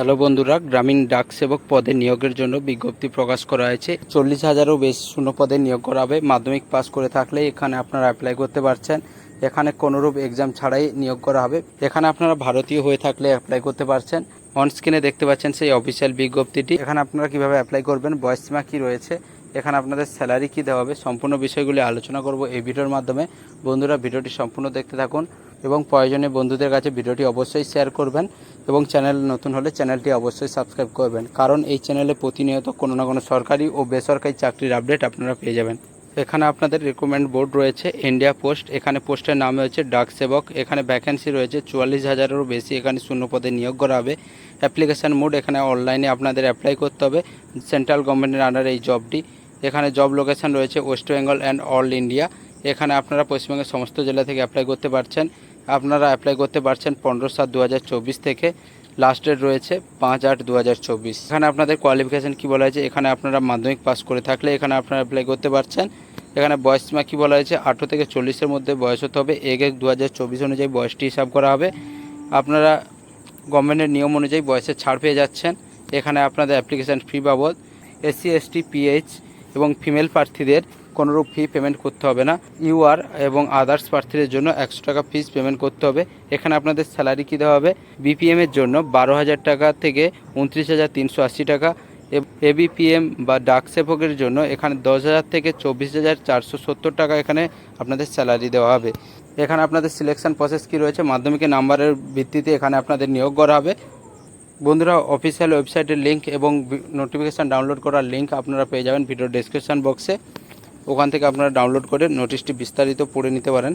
Hello বন্ধুরা, গ্রামীণ ডাক সেবক পদে নিয়োগের জন্য বিজ্ঞপ্তি প্রকাশ করা হয়েছে। চল্লিশ হাজারও বেশি শূন্য পদে নিয়োগ করা হবে। মাধ্যমিক পাস করে থাকলে এখানে আপনারা অ্যাপ্লাই করতে পারছেন। এখানে কোনোরূপ এক্সাম ছাড়াই নিয়োগ করা হবে। এখানে আপনারা ভারতীয় হয়ে থাকলে অ্যাপ্লাই করতে পারছেন। অন স্ক্রিনে দেখতে পাচ্ছেন সেই অফিসিয়াল বিজ্ঞপ্তিটি। এখানে আপনারা কীভাবে অ্যাপ্লাই করবেন বয়স সীমা কী রয়েছে, এখানে আপনাদের স্যালারি কী দেওয়া হবে, সম্পূর্ণ বিষয়গুলি আলোচনা করব এই ভিডিওর মাধ্যমে। বন্ধুরা, ভিডিওটি সম্পূর্ণ দেখতে থাকুন এবং প্রয়োজনে বন্ধুদের কাছে ভিডিওটি অবশ্যই শেয়ার করবেন। এবং চ্যানেল নতুন হলে চ্যানেলটি অবশ্যই সাবস্ক্রাইব করবেন। কারণ এই চ্যানেলে প্রতিনিয়ত কোনো না কোনো সরকারি ও বেসরকারি চাকরির আপডেট আপনারা পেয়ে যাবেন। এখানে আপনাদের রিক্রুটমেন্ট বোর্ড রয়েছে ইন্ডিয়া পোস্ট এখানে পোস্টের নাম হচ্ছে ডাক সেবক। এখানে ভ্যাকেন্সি রয়েছে, চুয়াল্লিশ হাজারেরও বেশি এখানে শূন্য পদে নিয়োগ করা হবে। অ্যাপ্লিকেশান মোড এখানে অনলাইনে আপনাদের অ্যাপ্লাই করতে হবে। সেন্ট্রাল গভর্নমেন্টের আন্ডারে এই জবটি এখানে জব লোকেশন রয়েছে West Bengal and all India এখানে আপনারা পশ্চিমবঙ্গের সমস্ত জেলা থেকে অ্যাপ্লাই করতে পারছেন। আপনারা অ্যাপ্লাই করতে পারছেন পনেরো সাত দু থেকে। লাস্ট ডেট রয়েছে পাঁচ আট দু এখানে আপনাদের কোয়ালিফিকেশান কী বলা হয়েছে? এখানে আপনারা মাধ্যমিক পাস করে থাকলে এখানে আপনারা অ্যাপ্লাই করতে পারছেন। এখানে বয়স সীমা কী বলা হয়েছে? আঠেরো থেকে চল্লিশের মধ্যে বয়স হতে হবে। এক এক দু অনুযায়ী বয়সটি হিসাব করা হবে। আপনারা গভর্নমেন্টের নিয়ম অনুযায়ী বয়সের ছাড় পেয়ে যাচ্ছেন। এখানে আপনাদের অ্যাপ্লিকেশান ফি বাবদ। এসসি এসটি পিএইচ এবং ফিমেল প্রার্থীদের কোনোরূপ ফি পেমেন্ট করতে হবে না। ইউআর এবং আদার্স প্রার্থীদের জন্য একশো টাকা ফিস পেমেন্ট করতে হবে। এখানে আপনাদের স্যালারি কী দেওয়া হবে? বিপিএমের জন্য বারো হাজার টাকা থেকে উনত্রিশ হাজার তিনশো আশি টাকা। এবিপিএম বা ডাক সেবকের জন্য এখানে দশ হাজার থেকে চব্বিশ হাজার চারশো সত্তর টাকা এখানে আপনাদের স্যালারি দেওয়া হবে। এখানে আপনাদের সিলেকশন প্রসেস কী রয়েছে? মাধ্যমিকের নাম্বারের ভিত্তিতে এখানে আপনাদের নিয়োগ করা হবে। বন্ধুরা অফিসিয়াল ওয়েবসাইটের লিঙ্ক এবং নোটিফিকেশান ডাউনলোড করার লিঙ্ক আপনারা পেয়ে যাবেন ভিডিও ডেসক্রিপশান বক্সে ওখান থেকে আপনারা ডাউনলোড করে নোটিশটি বিস্তারিত পড়ে নিতে পারেন।